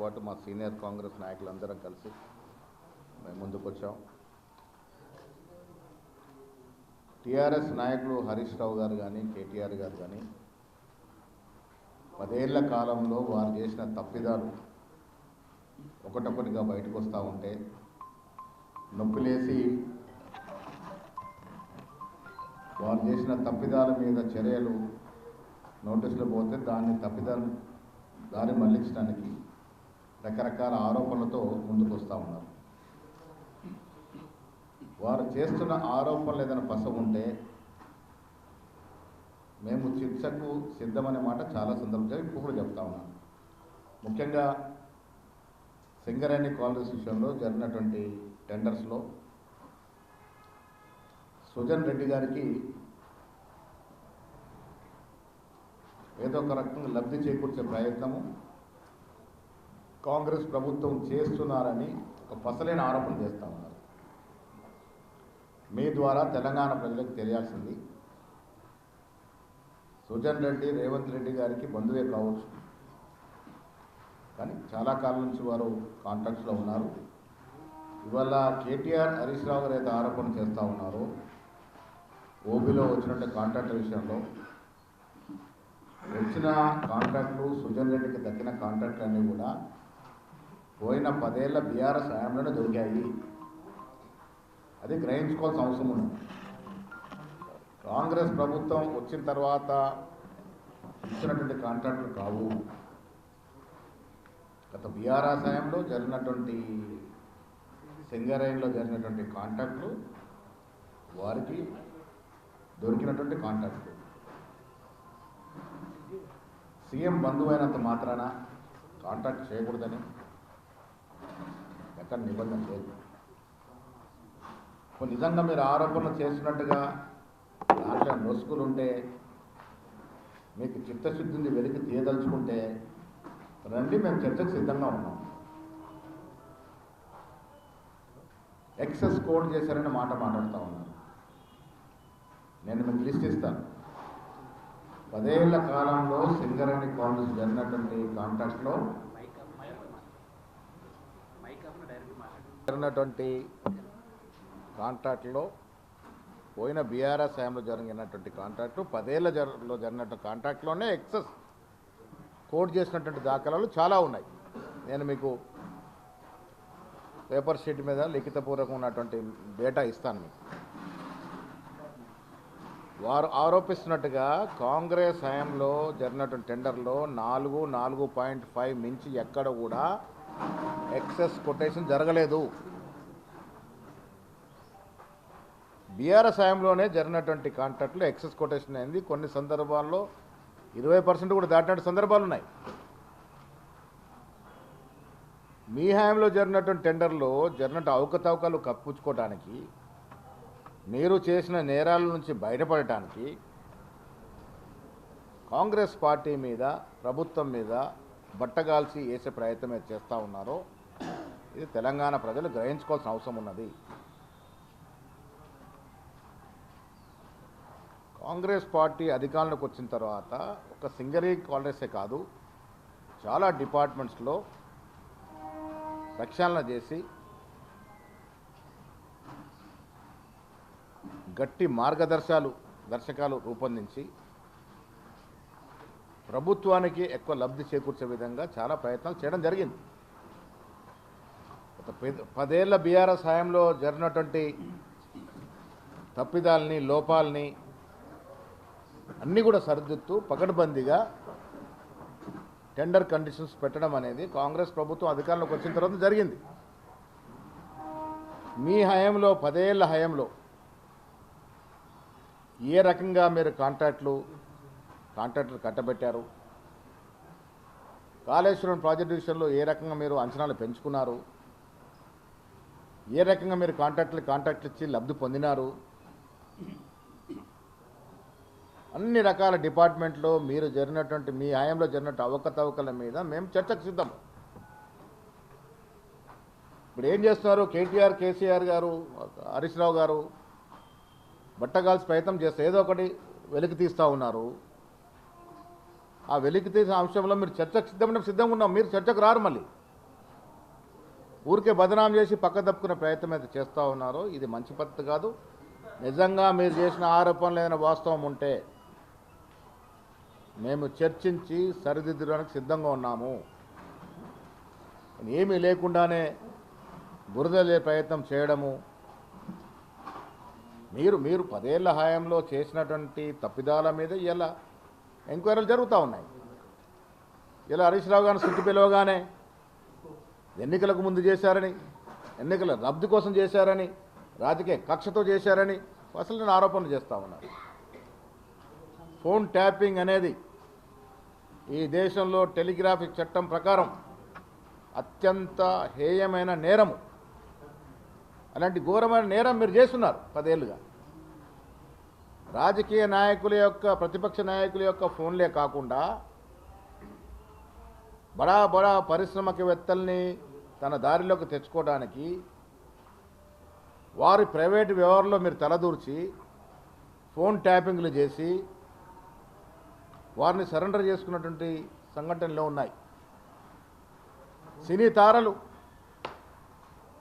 పాటు మా సీనియర్ కాంగ్రెస్ నాయకులందరం కలిసి మేము ముందుకొచ్చాం. టీఆర్ఎస్ నాయకులు హరీష్ రావు గారు కానీ కేటీఆర్ గారు కానీ పదేళ్ళ కాలంలో వారు చేసిన తప్పిదాలు ఒకటొకటిగా బయటకు వస్తూ ఉంటే నొప్పిలేసి వారు చేసిన తప్పిదాల మీద చర్యలు నోటీసులు పోతే దాన్ని తప్పిదాలు దారి మళ్ళించడానికి రకరకాల ఆరోపణలతో ముందుకు వస్తూ ఉన్నారు. వారు చేస్తున్న ఆరోపణలు ఏదైనా పస ఉంటే మేము శిక్షకు సిద్ధమనే మాట చాలా సందర్భంగా ఇప్పుడు కూడా చెప్తా ఉన్నాను ముఖ్యంగా సింగరేణి కాలనీస్ విషయంలో జరిగినటువంటి టెండర్స్లో సుజన్ రెడ్డి గారికి ఏదో ఒక రకంగా లబ్ధి చేకూర్చే ప్రయత్నము కాంగ్రెస్ ప్రభుత్వం చేస్తున్నారని ఒక పసలేని ఆరోపణ చేస్తూ ఉన్నారు. మీ ద్వారా తెలంగాణ ప్రజలకు తెలియాల్సింది సుజన్ రెడ్డి రేవంత్ రెడ్డి గారికి బంధువే కావచ్చు. కానీ చాలా కాలం నుంచి వారు కాంట్రాక్ట్స్లో ఉన్నారు. ఇవాళ కేటీఆర్ హరీష్ రావు గారు అయితే ఆరోపణ చేస్తూ ఉన్నారు ఓబీలో వచ్చినట్టు కాంట్రాక్ట్ విషయంలో వచ్చిన కాంట్రాక్టులు సుజన్ రెడ్డికి దక్కిన కాంట్రాక్టులు అన్నీ కూడా పోయిన పదేళ్ళ బీఆర్ఎస్ హయాంలోనే దొరికాయి. అది గ్రహించుకోవాల్సిన అవసరం ఉంది. కాంగ్రెస్ ప్రభుత్వం వచ్చిన తర్వాత ఇచ్చినటువంటి కాంట్రాక్టులు కావు. గత బీఆర్ఎస్ హయాంలో జరిగినటువంటి సింగరైన్లో జరిగినటువంటి కాంట్రాక్టులు వారికి దొరికినటువంటి కాంట్రాక్టులు. సీఎం బంధువైనంత మాత్రాన కాంట్రాక్ట్ చేయకూడదని ఎక్కడ నిబంధన లేదు ఇప్పుడు నిజంగా మీరు ఆరోపణలు చేస్తున్నట్టుగా దాంట్లో నొసుకులు ఉంటే మీకు చిత్తశుద్ధిని వెలికి తీయదలుచుకుంటే రండి మేము చర్చకు సిద్ధంగా ఉన్నాం. ఎక్సెస్ కోడ్ చేశారని మాట మాట్లాడుతూ ఉన్నారు. నేను మీకు లిస్ట్ ఇస్తాను. పదేళ్ళ కాలంలో సింగరేణి కాలేజ్ జరిగినటువంటి కాంట్రాక్ట్లో జరిగినటువంటి కాంట్రాక్ట్లో పోయిన బీఆర్ఎస్ హయాంలో జరిగినటువంటి కాంట్రాక్టు పదేళ్ళ జరలో జరిగినటువంటి కాంట్రాక్ట్లోనే ఎక్సెస్ కోడ్ చేసినటువంటి దాఖలాలు చాలా ఉన్నాయి. నేను మీకు పేపర్ షీట్ మీద లిఖితపూర్వకం ఉన్నటువంటి డేటా ఇస్తాను మీకు. వారు ఆరోపిస్తున్నట్టుగా కాంగ్రెస్ హయాంలో జరిగినటువంటి టెండర్లో నాలుగు నాలుగు పాయింట్ ఫైవ్ మించి ఎక్కడ కూడా ఎక్సెస్ కొటేషన్ జరగలేదు. బీఆర్ఎస్ హయాంలోనే జరిగినటువంటి కాంట్రాక్ట్లో ఎక్సెస్ కొటేషన్ అయింది. కొన్ని సందర్భాల్లో ఇరవై పర్సెంట్ కూడా దాటినటువంటి సందర్భాలు ఉన్నాయి. మీ హయాంలో జరిగినటువంటి టెండర్లో జరిగినట్టు అవకతవకలు కప్పుచ్చుకోవడానికి మీరు చేసిన నేరాల నుంచి బయటపడటానికి కాంగ్రెస్ పార్టీ మీద ప్రభుత్వం మీద బట్టగాల్చి వేసే ప్రయత్నం ఏది చేస్తూ ఉన్నారో ఇది తెలంగాణ ప్రజలు గ్రహించుకోవాల్సిన అవసరం ఉన్నది. కాంగ్రెస్ పార్టీ అధికారంలోకి వచ్చిన తర్వాత ఒక సింగరీ కాంగ్రెసే కాదు చాలా డిపార్ట్మెంట్స్లో ప్రక్షాళన చేసి గట్టి మార్గదర్శాలు దర్శకాలు రూపొందించి ప్రభుత్వానికి ఎక్కువ లబ్ధి చేకూర్చే విధంగా చాలా ప్రయత్నాలు చేయడం జరిగింది. గత పదేళ్ళ బీఆర్ఎస్ హయాంలో జరిగినటువంటి తప్పిదాలని లోపాలని అన్నీ కూడా సరిదిద్దుతూ పకడ్బందీగా టెండర్ కండిషన్స్ పెట్టడం అనేది కాంగ్రెస్ ప్రభుత్వం అధికారంలోకి వచ్చిన తర్వాత జరిగింది. మీ హయాంలో పదేళ్ళ హయాంలో ఏ రకంగా మీరు కాంట్రాక్ట్లు కాంట్రాక్టర్ కట్టబెట్టారు. కాళేశ్వరం ప్రాజెక్టు విషయంలో ఏ రకంగా మీరు అంచనాలు పెంచుకున్నారు? ఏ రకంగా మీరు కాంట్రాక్టులు కాంట్రాక్ట్ ఇచ్చి లబ్ధి పొందినారు? అన్ని రకాల డిపార్ట్మెంట్లో మీరు జరిగినటువంటి మీ హయాంలో జరిగినట్టు అవకతవకల మీద మేము చర్చకు సిద్ధం. ఇప్పుడు ఏం చేస్తున్నారు? కేటీఆర్ కేసీఆర్ గారు హరీష్ రావు గారు బట్టగాల్సి ప్రయత్నం చేస్తే ఏదో ఒకటి వెలికి తీస్తూ ఉన్నారు. ఆ వెలికి తీసిన అంశంలో మీరు చర్చకు సిద్ధమైన సిద్ధంగా ఉన్నాం మీరు చర్చకు రారు మళ్ళీ. ఊరికే బదనాం చేసి పక్క తప్పుకునే ప్రయత్నం అయితే చేస్తూ ఉన్నారో. ఇది మంచి పద్ధతి కాదు. నిజంగా మీరు చేసిన ఆరోపణలు ఏదైనా వాస్తవం ఉంటే మేము చర్చించి సరిదిద్దడానికి సిద్ధంగా ఉన్నాము. ఏమీ లేకుండానే బురదలే ప్రయత్నం చేయడము. మీరు మీరు పదేళ్ళ హాయంలో చేసినటువంటి తప్పిదాల మీద ఇలా ఎంక్వైరీలు జరుగుతూ ఉన్నాయి. ఇలా హరీష్ రావు గారిని సుట్టు పిలవగానే ఎన్నికలకు ముందు చేశారని ఎన్నికల రద్దు కోసం చేశారని రాజకీయ కక్షతో చేశారని అసలు నేను ఆరోపణలు చేస్తూ ఉన్నాను ఫోన్ ట్యాపింగ్ అనేది ఈ దేశంలో టెలిగ్రాఫిక్ చట్టం ప్రకారం అత్యంత హేయమైన నేరము. అలాంటి ఘోరమైన నేరం మీరు చేస్తున్నారు పదేళ్ళుగా రాజకీయ నాయకుల యొక్క ప్రతిపక్ష నాయకుల యొక్క ఫోన్లే కాకుండా బడా బడా పరిశ్రమకవేత్తల్ని తన దారిలోకి తెచ్చుకోవడానికి వారి ప్రైవేటు వ్యవహారంలో మీరు తలదూర్చి ఫోన్ ట్యాపింగ్లు చేసి వారిని సరెండర్ చేసుకున్నటువంటి సంఘటనలు ఉన్నాయి. సినీ తారలు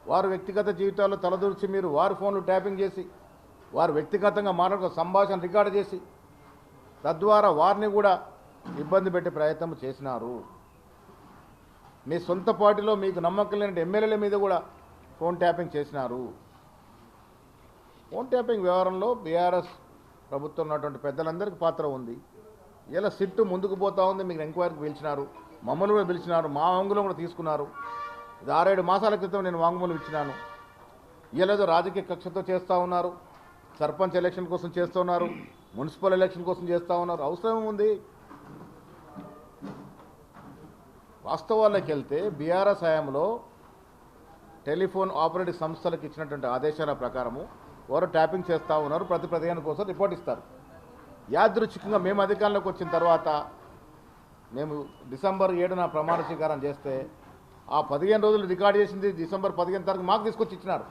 వారి వ్యక్తిగత జీవితాల్లో తలదూర్చి మీరు వారి ఫోన్లు ట్యాపింగ్ చేసి వారు వ్యక్తిగతంగా మాట్లాడుకున్న సంభాషణ రికార్డు చేసి తద్వారా వారిని కూడా ఇబ్బంది పెట్టే ప్రయత్నం చేసినారు. మీ సొంత పార్టీలో మీకు నమ్మకం లేని ఎమ్మెల్యేల మీద కూడా ఫోన్ ట్యాపింగ్ చేసినారు. ఫోన్ ట్యాపింగ్ వ్యవహారంలో బీఆర్ఎస్ ప్రభుత్వం ఉన్నటువంటి పెద్దలందరికీ పాత్ర ఉంది. ఇలా సిట్టు ముందుకు పోతా ఉంది మీకు ఎంక్వైరీకి పిలిచినారు. మమ్మల్ని కూడా పిలిచినారు మా అంగులం కూడా తీసుకున్నారు. ఇది ఆరేడు మాసాల క్రితం నేను వాంగ్మూలం ఇచ్చినాను. ఇలాదో రాజకీయ కక్షతో చేస్తూ ఉన్నారు. సర్పంచ్ ఎలక్షన్ కోసం చేస్తున్నారు మున్సిపల్ ఎలక్షన్ కోసం చేస్తూ ఉన్నారు. అవసరం ఉంది వాస్తవాల్లోకి వెళ్తే బీఆర్ఎస్ హయాంలో టెలిఫోన్ ఆపరేటింగ్ సంస్థలకు ఇచ్చినటువంటి ఆదేశాల ప్రకారము వారు ట్యాపింగ్ చేస్తూ ఉన్నారు. ప్రతి ప్రతిదాని కోసం రిపోర్ట్ ఇస్తారు. యాదృచ్ఛికంగా మేము అధికారంలోకి వచ్చిన తర్వాత మేము డిసెంబర్ ఏడున ప్రమాణ స్వీకారం చేస్తే ఆ పదిహేను రోజులు రికార్డ్ చేసింది డిసెంబర్ పదిహేను తారీఖు మాకు తీసుకొచ్చి ఇచ్చినారు.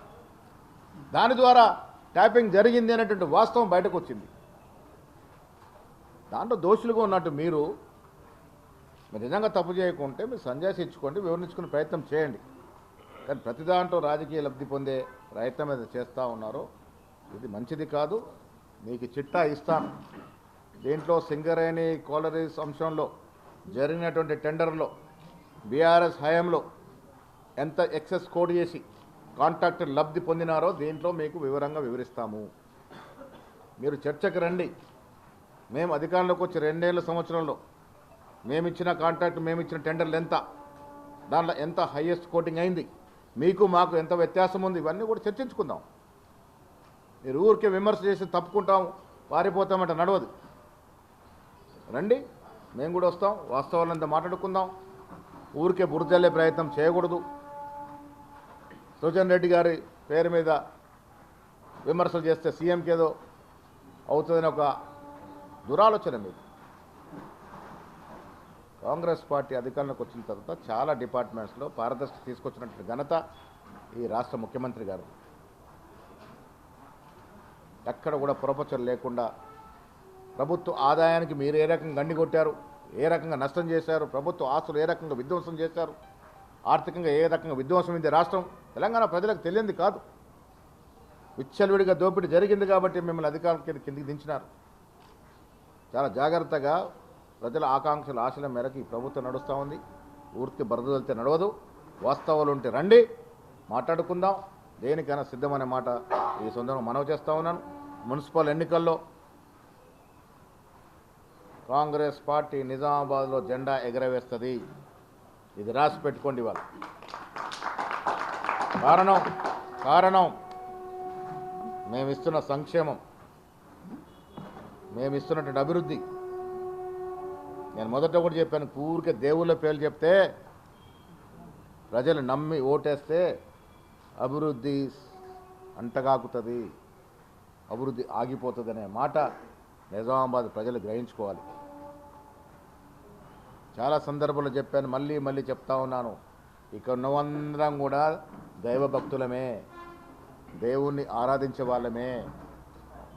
దాని ద్వారా ట్యాపింగ్ జరిగింది అనేటువంటి వాస్తవం బయటకు వచ్చింది. దాంట్లో దోషులుగా ఉన్నట్టు మీరు మీరు నిజంగా తప్పు చేయకుంటే మీరు సంజాసి ఇచ్చుకోండి వివరించుకునే ప్రయత్నం చేయండి. కానీ ప్రతి దాంట్లో రాజకీయ లబ్ధి పొందే ప్రయత్నం ఏదో చేస్తూ ఉన్నారో ఇది మంచిది కాదు. మీకు చిట్టా ఇస్తాను. దీంట్లో సింగరేణి కోలరీస్ అంశంలో జరిగినటువంటి టెండర్లో బీఆర్ఎస్ హయాంలో ఎంత ఎక్సెస్ కోడ్ చేసి కాంట్రాక్టర్ లబ్ధి పొందినారో దీంట్లో మీకు వివరంగా వివరిస్తాము. మీరు చర్చకు రండి. మేము అధికారంలోకి వచ్చి రెండేళ్ళ సంవత్సరంలో మేమిచ్చిన కాంట్రాక్ట్ మేమిచ్చిన టెండర్లు ఎంత? దాంట్లో ఎంత హైయెస్ట్ కోటింగ్ అయింది? మీకు మాకు ఎంత వ్యత్యాసం ఉంది? ఇవన్నీ కూడా చర్చించుకుందాం. మీరు ఊరికే విమర్శ చేసి తప్పుకుంటాం పారిపోతామంటే నడవదు. రండి మేము కూడా వస్తాం వాస్తవాలంతా మాట్లాడుకుందాం. ఊరికే బురదల్లే ప్రయత్నం చేయకూడదు. సుజన్ రెడ్డి గారి పేరు మీద విమర్శలు చేస్తే సీఎంకేదో అవుతుందని ఒక దురాలోచన మీకు కాంగ్రెస్ పార్టీ అధికారంలోకి వచ్చిన తర్వాత చాలా డిపార్ట్మెంట్స్లో పారదర్శక తీసుకొచ్చినటువంటి ఘనత ఈ రాష్ట్ర ముఖ్యమంత్రి గారు. ఎక్కడ కూడా ప్రొపచర్ లేకుండా ప్రభుత్వ ఆదాయానికి మీరు ఏ రకంగా గండి కొట్టారు ఏ రకంగా నష్టం చేశారు ప్రభుత్వ ఆస్తులు ఏ రకంగా విధ్వంసం చేశారు ఆర్థికంగా ఏ రకంగా విధ్వంసం ఇది రాష్ట్రం తెలంగాణ ప్రజలకు తెలియంది కాదు. విచ్చలవిడిగా దోపిడీ జరిగింది కాబట్టి మిమ్మల్ని అధికారం కింద కిందికి దించినారు. చాలా జాగ్రత్తగా ప్రజల ఆకాంక్షల ఆశల మేరకు ఈ ప్రభుత్వం నడుస్తూ ఉంది. ఊరికి బరద వెళ్తే నడవదు. వాస్తవాలు ఉంటే రండి. మాట్లాడుకుందాం. దేనికైనా సిద్ధమనే మాట ఈ సందర్భంగా మనవి చేస్తూ ఉన్నాను. మున్సిపల్ ఎన్నికల్లో కాంగ్రెస్ పార్టీ నిజామాబాద్లో జెండా ఎగరవేస్తుంది. ఇది రాసి పెట్టుకోండి వాళ్ళు కారణం కారణం. మేము ఇస్తున్న సంక్షేమం. మేము ఇస్తున్నటువంటి అభివృద్ధి. నేను మొదట కూడా చెప్పాను ఊరికే దేవుళ్ళ పేర్లు చెప్తే ప్రజలు నమ్మి ఓటేస్తే అభివృద్ధి అంటగాకుతుంది అభివృద్ధి ఆగిపోతుంది అనే మాట నిజామాబాద్ ప్రజలు గ్రహించుకోవాలి. చాలా సందర్భాల్లో చెప్పాను మళ్ళీ మళ్ళీ చెప్తా ఉన్నాను. ఇక్కడ ఉన్నవందరం కూడా దైవ భక్తులమే దేవుణ్ణి ఆరాధించే వాళ్ళమే.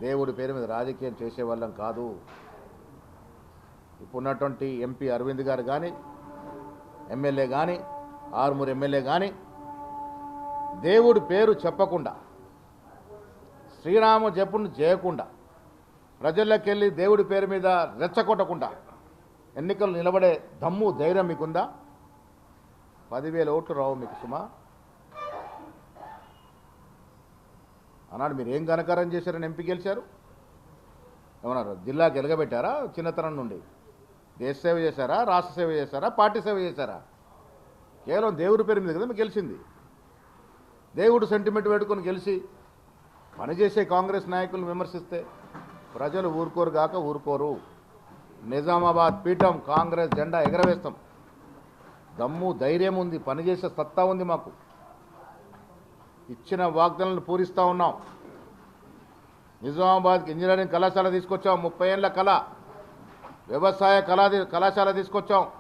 దేవుడి పేరు మీద రాజకీయం చేసే వాళ్ళం కాదు. ఇప్పుడున్నటువంటి ఎంపీ అరవింద్ గారు కానీ ఎమ్మెల్యే కానీ ఆరుమూరు ఎమ్మెల్యే కానీ దేవుడి పేరు చెప్పకుండా శ్రీరామ జపును చేయకుండా ప్రజల్లోకి వెళ్ళి దేవుడి పేరు మీద రెచ్చగొట్టకుండా ఎన్నికలు నిలబడే దమ్ము ధైర్యం మీకుందా? పదివేల ఓట్లు రావు మీకు సుమా. అన్నాడు మీరు ఏం ఘనకారం చేశారని ఎంపీ గెలిచారు? ఏమన్నారు? జిల్లాకి ఎలగబెట్టారా? చిన్నతనం నుండి. దేశ సేవ చేశారా? రాష్ట్ర సేవ చేశారా? పార్టీ సేవ చేశారా? కేవలం దేవుడి పేరు మీద కదా మీకు గెలిచింది. దేవుడు సెంటిమెంట్ పెట్టుకొని గెలిచి పనిచేసే కాంగ్రెస్ నాయకులను విమర్శిస్తే ప్రజలు ఊరుకోరు గాక ఊరుకోరు. నిజామాబాద్ పీఠం కాంగ్రెస్ జెండా ఎగరవేస్తాం. దమ్ము ధైర్యం ఉంది పనిచేసే సత్తా ఉంది మాకు. ఇచ్చిన వాగ్దానాలను పూరిస్తూ ఉన్నాం. నిజామాబాద్కి ఇంజనీరింగ్ కళాశాల తీసుకొచ్చాం ముప్పై ఏళ్ళ కళ. వ్యవసాయ కళా కళాశాల తీసుకొచ్చాం.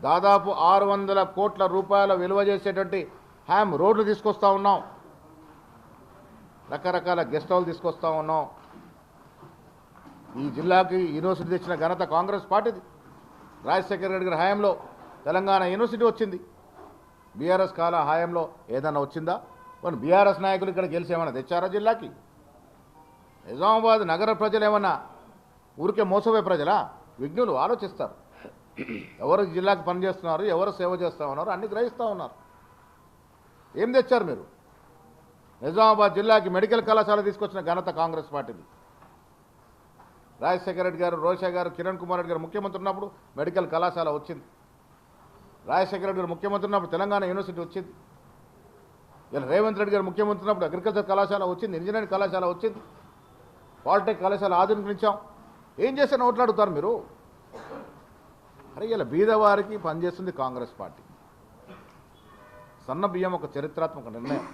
దాదాపు ఆరు వందల కోట్ల రూపాయల విలువ చేసేటువంటి హ్యామ్ రోడ్లు తీసుకొస్తా ఉన్నాం. రకరకాల గెస్ట్ హౌస్ తీసుకొస్తా ఉన్నాం. ఈ జిల్లాకి యూనివర్సిటీ తెచ్చిన ఘనత కాంగ్రెస్ పార్టీది. రాజశేఖర రెడ్డి గారి హయాంలో తెలంగాణ యూనివర్సిటీ వచ్చింది. బీఆర్ఎస్ కాల హాయంలో ఏదైనా వచ్చిందా? మరి బీఆర్ఎస్ నాయకులు ఇక్కడ గెలిచి ఏమైనా తెచ్చారా జిల్లాకి? నిజామాబాద్ నగర ప్రజలు ఏమన్నా ఊరికే మోసపోయే ప్రజలా? విఘ్నులు ఆలోచిస్తారు. ఎవరు జిల్లాకి పనిచేస్తున్నారు ఎవరు సేవ చేస్తూ ఉన్నారు అన్ని గ్రహిస్తూ ఉన్నారు. ఏం తెచ్చారు మీరు? నిజామాబాద్ జిల్లాకి మెడికల్ కళాశాల తీసుకొచ్చిన ఘనత కాంగ్రెస్ పార్టీది. రాజశేఖర రెడ్డి గారు రోషా గారు కిరణ్ కుమార్ రెడ్డి గారు ముఖ్యమంత్రి ఉన్నప్పుడు మెడికల్ కళాశాల వచ్చింది. రాజశేఖర రెడ్డి గారు ముఖ్యమంత్రి ఉన్నప్పుడు తెలంగాణ యూనివర్సిటీ వచ్చింది. ఇలా రేవంత్ రెడ్డి గారు ముఖ్యమంత్రి ఉన్నప్పుడు అగ్రికల్చర్ కళాశాల వచ్చింది ఇంజనీరింగ్ కళాశాల వచ్చింది పాలిటెక్ కళాశాల ఆధునికించాం ఏం చేస్తే ఓట్లాడుతారు అడుగుతారు మీరు. అరే ఇలా బీదవారికి పనిచేస్తుంది కాంగ్రెస్ పార్టీ. సన్న బియ్యం ఒక చరిత్రాత్మక నిర్ణయం.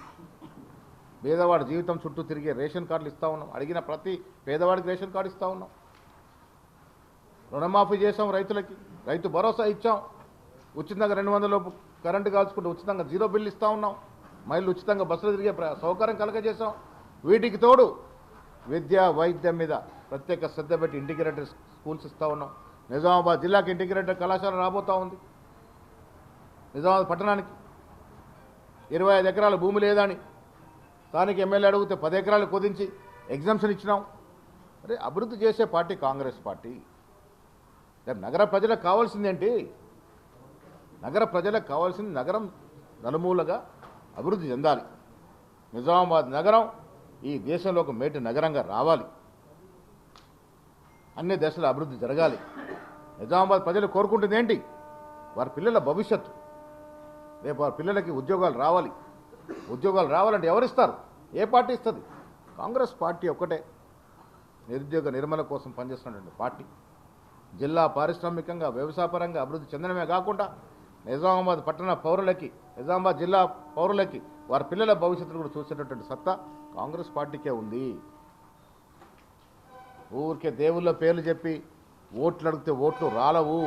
పేదవాడి జీవితం చుట్టూ తిరిగే రేషన్ కార్డులు ఇస్తా ఉన్నాం. అడిగిన ప్రతి పేదవాడికి రేషన్ కార్డు ఇస్తా ఉన్నాం. రుణమాఫీ చేసాం రైతులకి. రైతు భరోసా ఇచ్చాం. ఉచితంగా రెండు వందల లోపు కరెంటు కాల్చుకుంటూ ఉచితంగా జీరో బిల్లు ఇస్తా ఉన్నాం. మహిళలు ఉచితంగా బస్సులు తిరిగే సౌకర్యం కలగజేసాం వీటికి తోడు విద్య వైద్యం మీద ప్రత్యేక శ్రద్ధ పెట్టి ఇంటిగ్రేటెడ్ స్కూల్స్ ఇస్తా ఉన్నాం. నిజామాబాద్ జిల్లాకి ఇంటిగ్రేటెడ్ కళాశాల రాబోతా ఉంది. నిజామాబాద్ పట్టణానికి ఇరవై ఐదు ఎకరాల భూమి లేదని స్థానిక ఎమ్మెల్యే అడిగితే పది ఎకరాలు కుదించి ఎగ్జామ్షన్ ఇచ్చినాం. అరే అభివృద్ధి చేసే పార్టీ కాంగ్రెస్ పార్టీ. నగర ప్రజలకు కావాల్సిందేంటి? నగర ప్రజలకు కావాల్సింది నగరం నలుమూలగా అభివృద్ధి చెందాలి. నిజామాబాద్ నగరం ఈ దేశంలో ఒక మేటి నగరంగా రావాలి. అన్ని దశల అభివృద్ధి జరగాలి. నిజామాబాద్ ప్రజలు కోరుకుంటుంది ఏంటి? వారి పిల్లల భవిష్యత్తు. రేపు వారి పిల్లలకి ఉద్యోగాలు రావాలి. ఉద్యోగాలు రావాలంటే ఎవరిస్తారు? ఏ పార్టీ ఇస్తుంది? కాంగ్రెస్ పార్టీ ఒక్కటే. నిరుద్యోగ నిర్మల కోసం పనిచేస్తున్నటువంటి పార్టీ. జిల్లా పారిశ్రామికంగా వ్యవసాయపరంగా అభివృద్ధి చెందడమే కాకుండా నిజామాబాద్ పట్టణ పౌరులకి నిజామాబాద్ జిల్లా పౌరులకి వారి పిల్లల భవిష్యత్తును కూడా చూసేటటువంటి సత్తా కాంగ్రెస్ పార్టీకే ఉంది. ఊరికే దేవుళ్ళ పేర్లు చెప్పి ఓట్లు అడిగితే ఓట్లు రాలవు.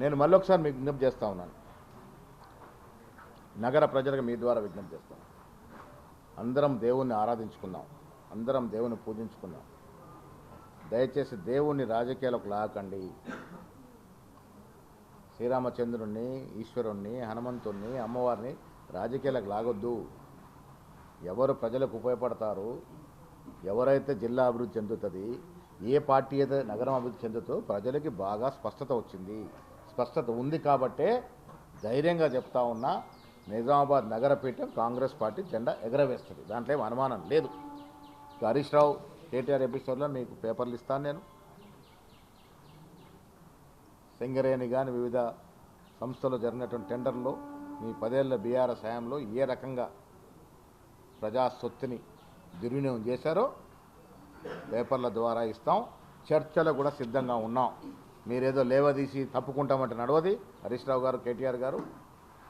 నేను మళ్ళొకసారి మీకు విజ్ఞప్తి చేస్తా ఉన్నాను. నగర ప్రజలకు మీ ద్వారా విజ్ఞప్తి చేస్తాను. అందరం దేవుణ్ణి ఆరాధించుకుందాం. అందరం దేవుని పూజించుకున్నాం. దయచేసి దేవుణ్ణి రాజకీయాలకు లాకండి శ్రీరామచంద్రుణ్ణి ఈశ్వరుణ్ణి హనుమంతుణ్ణి అమ్మవారిని రాజకీయాలకు లాగొద్దు. ఎవరు ప్రజలకు ఉపయోగపడతారు ఎవరైతే జిల్లా అభివృద్ధి చెందుతుంది ఏ పార్టీ అయితే నగరం అభివృద్ధి చెందుతో ప్రజలకి బాగా స్పష్టత వచ్చింది. స్పష్టత ఉంది కాబట్టే ధైర్యంగా చెప్తా ఉన్నా నిజామాబాద్ నగరపీఠం కాంగ్రెస్ పార్టీ జెండా ఎగరవేస్తుంది. దాంట్లో ఏం అనుమానం లేదు. హరీష్ రావు కేటీఆర్ ఎపిసోడ్లో మీకు పేపర్లు ఇస్తాను నేను. సింగరేణి కానీ వివిధ సంస్థలు జరిగినటువంటి టెండర్లో మీ పదేళ్ళ బీఆర్ఎస్ హయాంలో ఏ రకంగా ప్రజా సొత్తుని దుర్వినియోగం చేశారో పేపర్ల ద్వారా ఇస్తాం. చర్చలు కూడా సిద్ధంగా ఉన్నాం. మీరేదో లేవదీసి తప్పుకుంటామంటే నడవది. హరీష్ రావు గారు కేటీఆర్ గారు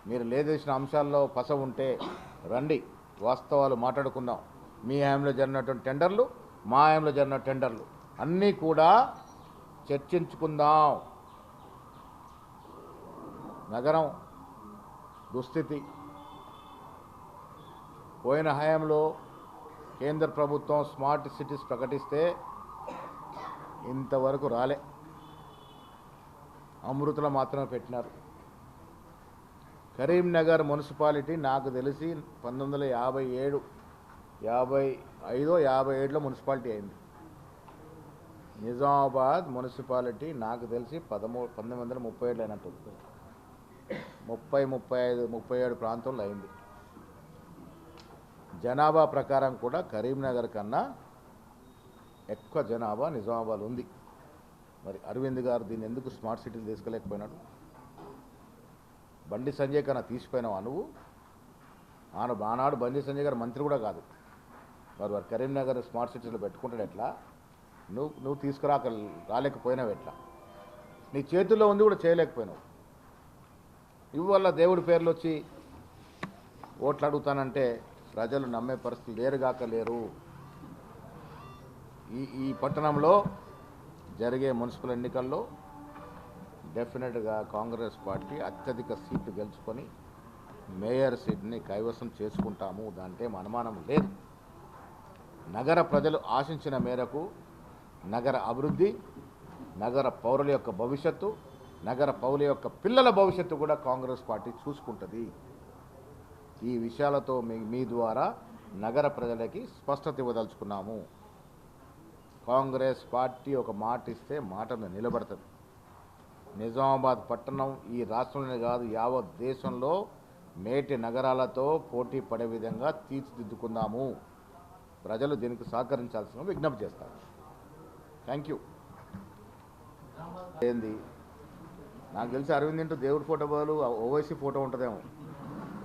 మీరు లేదేసిన అంశాల్లో పస ఉంటే రండి. వాస్తవాలు మాట్లాడుకుందాం. మీ హయాంలో జరిగినటువంటి టెండర్లు మా హయాంలో జరిగిన టెండర్లు. అన్నీ కూడా చర్చించుకుందాం. నగరం దుస్థితి. పోయిన హయాంలో కేంద్ర ప్రభుత్వం స్మార్ట్ సిటీస్ ప్రకటిస్తే ఇంతవరకు రాలే. అమృతలో మాత్రమే పెట్టినారు. కరీంనగర్ మున్సిపాలిటీ నాకు తెలిసి పంతొమ్మిది వందల యాభై ఐదో యాభై ఏడులో మున్సిపాలిటీ అయింది. నిజామాబాద్ మున్సిపాలిటీ నాకు తెలిసి పదమూడు పంతొమ్మిది వందల ముప్పై ఏడులో అయినట్టు ముప్పై ముప్పై ఐదు ముప్పై ఏడు ప్రాంతంలో అయింది. జనాభా ప్రకారం కూడా కరీంనగర్ కన్నా ఎక్కువ జనాభా నిజామాబాద్ ఉంది. మరి అరవింద్ గారు దీన్ని ఎందుకు స్మార్ట్ సిటీలు తీసుకోలేకపోయినాడు? బండి సంజయ్ కన్నా తీసిపోయినావా నువ్వు? ఆనాడు బండి సంజయ్ గారు మంత్రి కూడా కాదు. మరి వారు కరీంనగర్ స్మార్ట్ సిటీలో పెట్టుకుంటాడు ఎట్లా? నువ్వు నువ్వు తీసుకురాక రాలేకపోయినావు ఎట్లా? నీ చేతుల్లో ఉంది కూడా చేయలేకపోయినావు. ఇవల్ల దేవుడి పేర్లు వచ్చి ఓట్లు అడుగుతానంటే ప్రజలు నమ్మే పరిస్థితి లేరుగాక లేరు. ఈ ఈ పట్టణంలో జరిగే మున్సిపల్ ఎన్నికల్లో డెఫినెట్గా కాంగ్రెస్ పార్టీ అత్యధిక సీట్లు గెలుచుకొని మేయర్ సీట్ని కైవసం చేసుకుంటాము. దాంట్లో ఏం అనుమానం లేదు. నగర ప్రజలు ఆశించిన మేరకు నగర అభివృద్ధి నగర పౌరుల యొక్క భవిష్యత్తు నగర పౌరుల యొక్క పిల్లల భవిష్యత్తు కూడా కాంగ్రెస్ పార్టీ చూసుకుంటుంది. ఈ విషయాలతో మీ మీ ద్వారా నగర ప్రజలకి స్పష్టత ఇవ్వదలుచుకున్నాము. కాంగ్రెస్ పార్టీ ఒక మాట ఇస్తే మాట మీద నిలబడుతుంది. నిజామాబాద్ పట్టణం ఈ రాష్ట్రంలోనే కాదు యావత్ దేశంలో మేటి నగరాలతో పోటీ పడే విధంగా తీర్చిదిద్దుకుందాము. ప్రజలు దీనికి సహకరించాల్సిన విజ్ఞప్తి చేస్తారు. థ్యాంక్ యూ ఏంది? నాకు తెలిసి అరవింద్ ఇంటూ దేవుడి ఫోటో బదులు ఓవైసీ ఫోటో ఉంటుందేమో.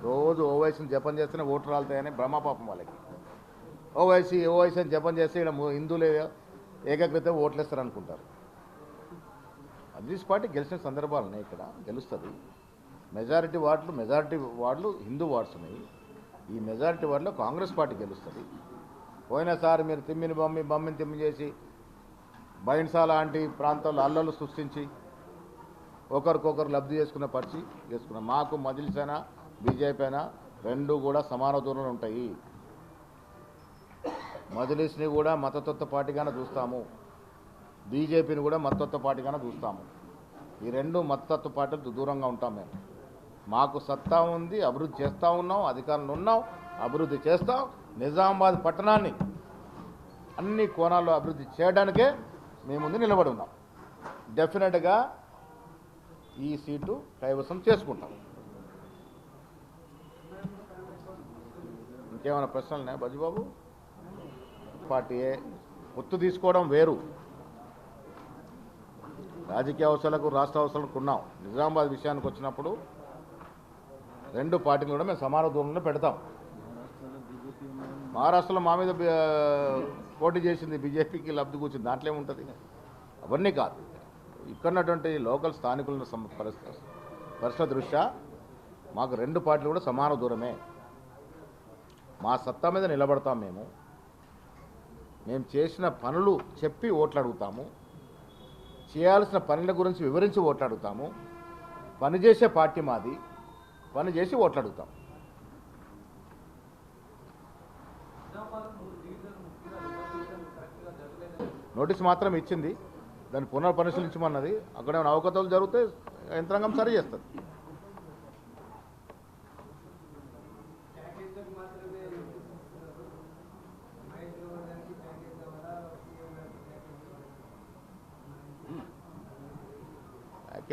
రోజు ఓవైసీని జపం చేస్తేనే ఓటు రాలుతాయని బ్రహ్మపాపం వాళ్ళకి. ఓవైసీ ఓవైసీ అని జపం చేస్తే ఇక్కడ హిందువులు ఏకాగ్రత ఓట్లేస్తారు అనుకుంటారు అదీస్ పార్టీ గెలిచిన సందర్భాలు ఉన్నాయి ఇక్కడ గెలుస్తుంది. మెజారిటీ వార్డులు మెజారిటీ వార్డులు హిందూ వార్డ్స్ ఉన్నాయి. ఈ మెజారిటీ వార్డులో కాంగ్రెస్ పార్టీ గెలుస్తుంది. పోయినసారి మీరు తిమ్మిని బొమ్మి బొమ్మిని తిమ్మి చేసి బైన్సా లాంటి ప్రాంతాల్లో అల్లలు సృష్టించి ఒకరికొకరు లబ్ధి చేసుకున్న పరిచి చేసుకున్నాం మాకు మజిల్స్ అయినా బీజేపీ అయినా రెండు కూడా సమాన దూరంలో ఉంటాయి. మజిలీస్ని కూడా మతతత్వ పార్టీగానే చూస్తాము. బీజేపీని కూడా మతతత్వ పార్టీగానే చూస్తాము. ఈ రెండు మతతత్వ పార్టీలు దూరంగా ఉంటాం మేము. మాకు సత్తా ఉంది అభివృద్ధి చేస్తూ ఉన్నాం అధికారంలో ఉన్నాం అభివృద్ధి చేస్తాం. నిజామాబాద్ పట్టణాన్ని అన్ని కోణాల్లో అభివృద్ధి చేయడానికే మేము ముందు నిలబడి ఉన్నాం. డెఫినెట్గా ఈ సీటు కైవసం చేసుకుంటాం. ఇంకేమైనా ప్రశ్నలు బజుబాబు పార్టీ ఒత్తు తీసుకోవడం వేరు. రాజకీయ అవసరాలకు రాష్ట్ర అవసరాలకు ఉన్నాం. నిజామాబాద్ విషయానికి వచ్చినప్పుడు రెండు పార్టీలు కూడా మేము సమాన దూరంలో పెడతాం. మహారాష్ట్రలో మా మీద పోటీ చేసింది బీజేపీకి లబ్ధి కూర్చుంది. దాంట్లో ఏముంటుంది? అవన్నీ కాదు. ఇక్కడ ఉన్నటువంటి లోకల్ స్థానికుల పరిస్థితి దృష్ట్యా మాకు రెండు పార్టీలు కూడా సమాన దూరమే. మా సత్తా మీద నిలబడతాం మేము. మేము చేసిన పనులు చెప్పి ఓట్లు అడుగుతాము చేయాల్సిన పనుల గురించి వివరించి ఓట్లు అడుగుతాము పని చేసే పార్టీ మాది. పని చేసి ఓట్లు అడుగుతాం. నోటీస్ మాత్రం ఇచ్చింది. దాన్ని పునర్పరిశీలించమన్నది. అక్కడ ఏమైనా అవకతవలు జరిగితే యంత్రాంగం సరి చేస్తుంది.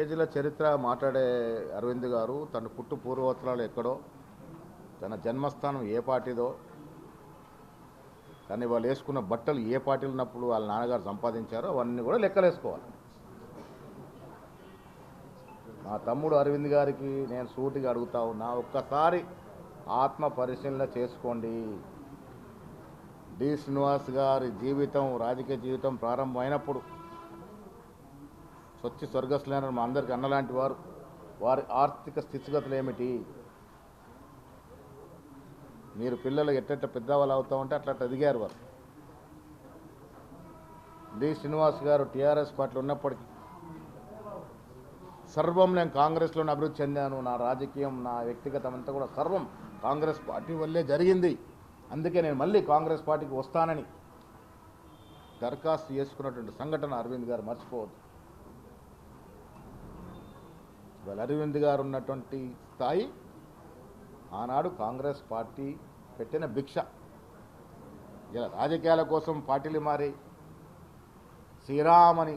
ఎల్కేజీల చరిత్ర మాట్లాడే అరవింద్ గారు తన పుట్టు పూర్వోత్తరాలు ఎక్కడో తన జన్మస్థానం ఏ పార్టీదో కానీ వాళ్ళు వేసుకున్న బట్టలు ఏ పార్టీలు ఉన్నప్పుడు వాళ్ళ నాన్నగారు సంపాదించారో అవన్నీ కూడా లెక్కలేసుకోవాలి. మా తమ్ముడు అరవింద్ గారికి నేను సూటిగా అడుగుతా ఉన్నా ఒక్కసారి ఆత్మ పరిశీలన చేసుకోండి. డి. శ్రీనివాస్ గారి జీవితం రాజకీయ జీవితం ప్రారంభమైనప్పుడు స్వచ్ఛ స్వర్గస్థులైన మా అందరికి అన్నలాంటి వారు వారి ఆర్థిక స్థితిగతులు ఏమిటి? మీరు పిల్లలు ఎట్టెట్ట పెద్దవాళ్ళు అవుతా ఉంటే అట్లా అట్లా ఎదిగారు వారు. డి. శ్రీనివాస్ గారు టీఆర్ఎస్ పార్టీలో ఉన్నప్పటికీ సర్వం నేను కాంగ్రెస్లోనే అభివృద్ధి చెందాను. నా రాజకీయం నా వ్యక్తిగతం అంతా కూడా సర్వం కాంగ్రెస్ పార్టీ వల్లే జరిగింది. అందుకే నేను మళ్ళీ కాంగ్రెస్ పార్టీకి వస్తానని దరఖాస్తు చేసుకున్నటువంటి సంఘటన అరవింద్ గారు మర్చిపోవద్దు. ఇవాళ అరవింద్ గారు ఉన్నటువంటి స్థాయి ఆనాడు కాంగ్రెస్ పార్టీ పెట్టిన భిక్ష. ఇలా రాజకీయాల కోసం పార్టీలు మారి శ్రీరామని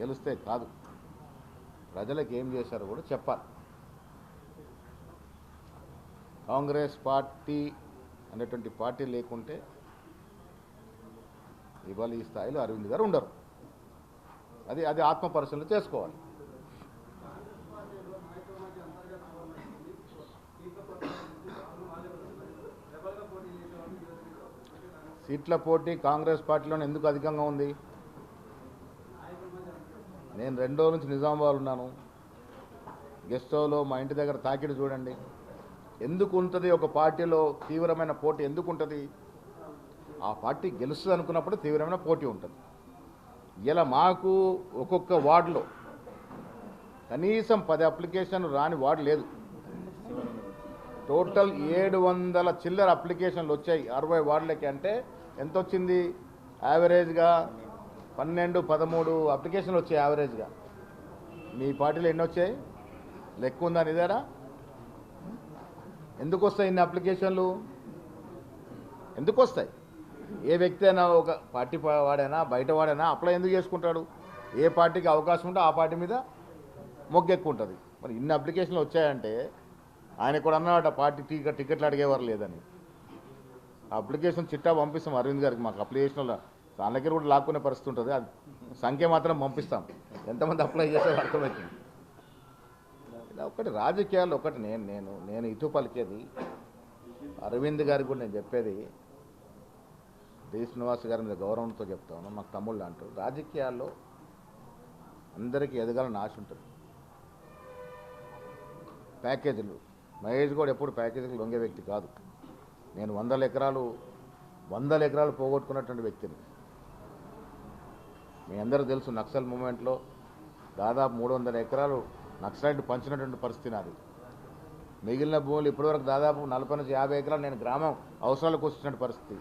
గెలిస్తే కాదు. ప్రజలకు ఏం చేశారో కూడా చెప్పాలి. కాంగ్రెస్ పార్టీ అనేటువంటి పార్టీ లేకుంటే ఇవాళ ఈ స్థాయిలో అరవింద్ గారు ఉండరు. అది అది ఆత్మ పరిశీలన చేసుకోవాలి. సీట్ల పోటీ కాంగ్రెస్ పార్టీలోనే ఎందుకు అధికంగా ఉంది? నేను రెండు రోజుల నుంచి నిజామాబాద్ ఉన్నాను. గెస్ట్ హౌలో మా ఇంటి దగ్గర తాకిడి చూడండి. ఎందుకు ఉంటుంది ఒక పార్టీలో తీవ్రమైన పోటీ? ఎందుకు ఉంటుంది? ఆ పార్టీ గెలుస్తుంది అనుకున్నప్పుడు తీవ్రమైన పోటీ ఉంటుంది. ఇలా మాకు ఒక్కొక్క వార్డులో కనీసం పది అప్లికేషన్లు రాని వార్డు లేదు. టోటల్ ఏడు వందల చిల్లర అప్లికేషన్లు వచ్చాయి అరవై వార్డులకి అంటే ఎంత వచ్చింది యావరేజ్గా పన్నెండు పదమూడు అప్లికేషన్లు వచ్చాయి యావరేజ్గా. మీ పార్టీలో ఎన్ని వచ్చాయి లెక్క ఉందా నిదారా ఎందుకు వస్తాయి ఇన్ని అప్లికేషన్లు? ఎందుకు వస్తాయి ఏ వ్యక్తి అయినా ఒక పార్టీ వాడైనా బయట వాడైనా అప్లై ఎందుకు చేసుకుంటాడు? ఏ పార్టీకి అవకాశం ఉంటే ఆ పార్టీ మీద మొగ్గెక్కుంటుంది మరి ఇన్ని అప్లికేషన్లు వచ్చాయంటే ఆయన కూడా అన్నాడు పార్టీ టికెట్ టికెట్లు అడిగేవారు లేదని. అప్లికేషన్ చిట్టా పంపిస్తాం అరవింద్ గారికి. మాకు అప్లికేషన్లో దాని దగ్గర కూడా లాక్కునే పరిస్థితి ఉంటుంది. అది సంఖ్య మాత్రం పంపిస్తాం. ఎంతమంది అప్లై చేశారో అర్థమవుతుంది ఇలా ఒకటి రాజకీయాలు ఒకటి నేను నేను నేను ఇటు పలికేది అరవింద్ గారికి కూడా నేను చెప్పేది డి. శ్రీనివాస్ గారి మీద గౌరవంతో చెప్తాను మాకు తమ్ముళ్ళు అంటారు. రాజకీయాల్లో అందరికీ ఎదగాలని ఆశ ఉంటుంది. ప్యాకేజీలు. మహేష్ కూడా ఎప్పుడు ప్యాకేజీలు లొంగే వ్యక్తి కాదు. నేను వందల ఎకరాలు వందల ఎకరాలు పోగొట్టుకున్నటువంటి వ్యక్తిని. మీ అందరూ తెలుసు నక్సల్ మూమెంట్లో దాదాపు మూడు వందల ఎకరాలు నక్సలైట్ పంచినటువంటి పరిస్థితి నాది. మిగిలిన భూములు ఇప్పటివరకు దాదాపు నలభై నుంచి యాభై ఎకరాలు నేను గ్రామం అవసరాలకు వచ్చినటువంటి పరిస్థితి.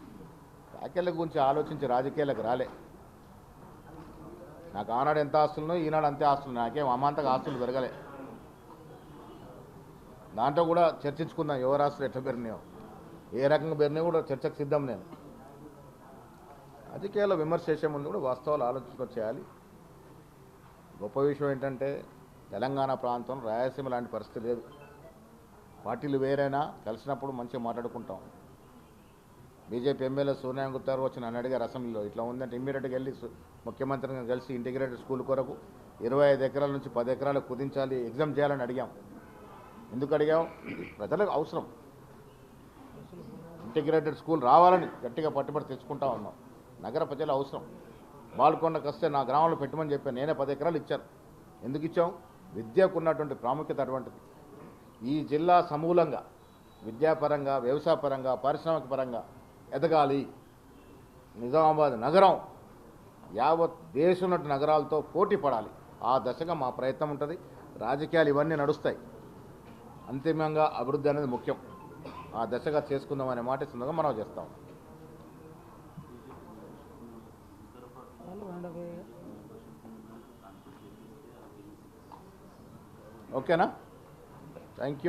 ప్యాకేజీల గురించి ఆలోచించి రాజకీయాలకు రాలే. నాకు ఆనాడు ఎంత ఆస్తులను ఈనాడు అంతే ఆస్తులు నాకేం అమాంతగా ఆస్తులు పెరగలే. దాంట్లో కూడా చర్చించుకుందాం ఎవరు ఆస్తులు ఎట్లా పెరిగినాయో. ఏ రకంగా పెరిగినాయో కూడా చర్చకు సిద్ధం నేను. రాజకీయాల్లో విమర్శ చేసే ముందు కూడా వాస్తవాలు ఆలోచించుకొని చేయాలి. గొప్ప విషయం ఏంటంటే తెలంగాణ ప్రాంతం రాయలసీమ లాంటి పరిస్థితి లేదు. పార్టీలు వేరైనా కలిసినప్పుడు మంచిగా మాట్లాడుకుంటాం. బీజేపీ ఎమ్మెల్యే సోనియా గుప్తారు వచ్చి నన్ను అడిగారు అసెంబ్లీలో ఇట్లా ఉందంటే ఇమ్మీడియట్గా వెళ్ళి ముఖ్యమంత్రిని కలిసి ఇంటిగ్రేటెడ్ స్కూల్ కొరకు ఇరవై ఐదు ఎకరాల నుంచి పది ఎకరాలు కుదించాలి ఎగ్జామ్ చేయాలని అడిగాం. ఎందుకు అడిగాం? ప్రజలకు అవసరం. ఇంటిగ్రేటెడ్ స్కూల్ రావాలని గట్టిగా పట్టుబడి తెచ్చుకుంటా ఉన్నాం. నగర ప్రజల అవసరం. బాల్కొండకు వస్తే నా గ్రామంలో పెట్టమని చెప్పాను నేనే పది ఎకరాలు ఇచ్చాను. ఎందుకు ఇచ్చాం? విద్యకు ఉన్నటువంటి ప్రాముఖ్యత అటువంటిది. ఈ జిల్లా సమూలంగా విద్యాపరంగా వ్యవసాయపరంగా పారిశ్రామిక పరంగా ఎదగాలి. నిజామాబాద్ నగరం యావత్ దేశం నగరాలతో పోటీ పడాలి. ఆ దశగా మా ప్రయత్నం ఉంటుంది. రాజకీయాలు ఇవన్నీ నడుస్తాయి. అంతిమంగా అభివృద్ధి అనేది ముఖ్యం. ఆ దశగా చేసుకుందాం అనే మాట సందర్భంగా మనం చేస్తాం. ఓకేనా? Thank you